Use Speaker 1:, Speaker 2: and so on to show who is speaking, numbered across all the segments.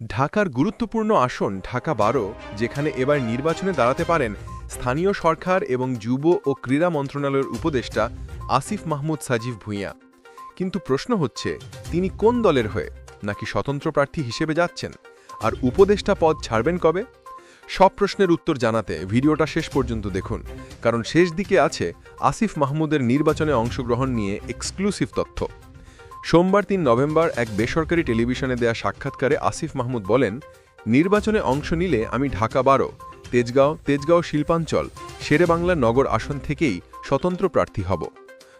Speaker 1: ঢাকার গুরুত্বপূর্ণ আসন ঢাকা বারো, যেখানে এবার নির্বাচনে দাঁড়াতে পারেন স্থানীয় সরকার এবং যুব ও ক্রীড়া মন্ত্রণালয়ের উপদেষ্টা আসিফ মাহমুদ সাজিব ভূঁইয়া। কিন্তু প্রশ্ন হচ্ছে, তিনি কোন দলের হয়ে নাকি স্বতন্ত্র প্রার্থী হিসেবে যাচ্ছেন? আর উপদেষ্টা পদ ছাড়বেন কবে? সব প্রশ্নের উত্তর জানাতে ভিডিওটা শেষ পর্যন্ত দেখুন, কারণ শেষ দিকে আছে আসিফ মাহমুদের নির্বাচনে অংশগ্রহণ নিয়ে এক্সক্লুসিভ তথ্য। সোমবার তিন নভেম্বর এক বেসরকারি টেলিভিশনে দেয়া সাক্ষাৎকারে আসিফ মাহমুদ বলেন, নির্বাচনে অংশ নিলে আমি ঢাকা বারো, তেজগাঁও তেজগাঁও শিল্পাঞ্চল শেরেবাংলা নগর আসন থেকেই স্বতন্ত্র প্রার্থী হব।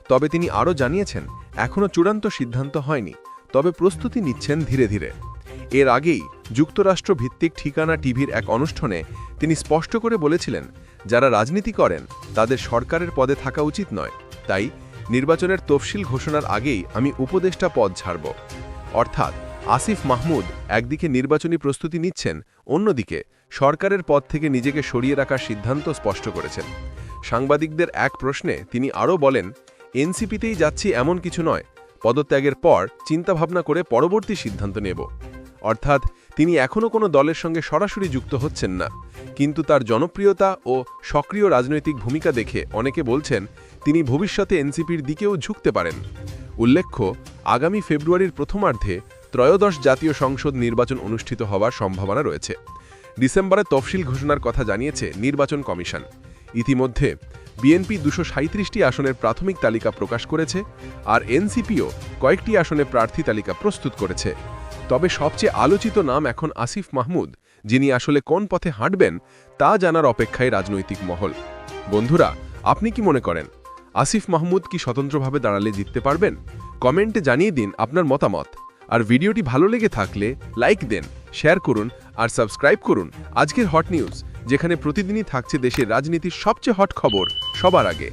Speaker 1: তবে তিনি আরও জানিয়েছেন এখনও চূড়ান্ত সিদ্ধান্ত হয়নি, তবে প্রস্তুতি নিচ্ছেন ধীরে ধীরে। এর আগেই যুক্তরাষ্ট্র ভিত্তিক ঠিকানা টিভির এক অনুষ্ঠানে তিনি স্পষ্ট করে বলেছিলেন, যারা রাজনীতি করেন, তাদের সরকারের পদে থাকা উচিত নয়, তাই নির্বাচনের তফসিল ঘোষণার আগেই আমি উপদেষ্টা পদ ছাড়ব। অর্থাৎ আসিফ মাহমুদ একদিকে নির্বাচনী প্রস্তুতি নিচ্ছেন, অন্যদিকে সরকারের পদ থেকে নিজেকে সরিয়ে রাখার সিদ্ধান্ত স্পষ্ট করেছেন। সাংবাদিকদের এক প্রশ্নে তিনি আরও বলেন, এনসিপিতেই যাচ্ছি এমন কিছু নয়, পদত্যাগের পর চিন্তাভাবনা করে পরবর্তী সিদ্ধান্ত নেব। অর্থাৎ তিনি এখনও কোনো দলের সঙ্গে সরাসরি যুক্ত হচ্ছেন না। কিন্তু তার জনপ্রিয়তা ও সক্রিয় রাজনৈতিক ভূমিকা দেখে অনেকে বলছেন, তিনি ভবিষ্যতে এনসিপির দিকেও ঝুঁকতে পারেন। উল্লেখ্য, আগামী ফেব্রুয়ারির প্রথমার্ধে ত্রয়োদশ জাতীয় সংসদ নির্বাচন অনুষ্ঠিত হওয়ার সম্ভাবনা রয়েছে। ডিসেম্বরে তফসিল ঘোষণার কথা জানিয়েছে নির্বাচন কমিশন। ইতিমধ্যে বিএনপি দুশো সাঁত্রিশটি আসনের প্রাথমিক তালিকা প্রকাশ করেছে আর এনসিপিও কয়েকটি আসনে প্রার্থী তালিকা প্রস্তুত করেছে। তবে সবচেয়ে আলোচিত নাম এখন আসিফ মাহমুদ। যিনি আসলে কোন পথে হাঁটবেন তা জানার অপেক্ষায় রাজনৈতিক মহল। বন্ধুরা, আপনি কি মনে করেন? আসিফ মাহমুদ কি স্বতন্ত্রভাবে দাঁড়ালে জিততে পারবেন? কমেন্টে জানিয়ে দিন আপনার মতামত। আর ভিডিওটি ভালো লেগে থাকলে লাইক দেন, শেয়ার করুন আর সাবস্ক্রাইব করুন আজকের হট নিউজ, যেখানে প্রতিদিনই থাকছে দেশের রাজনীতির সবচেয়ে হট খবর সবার আগে।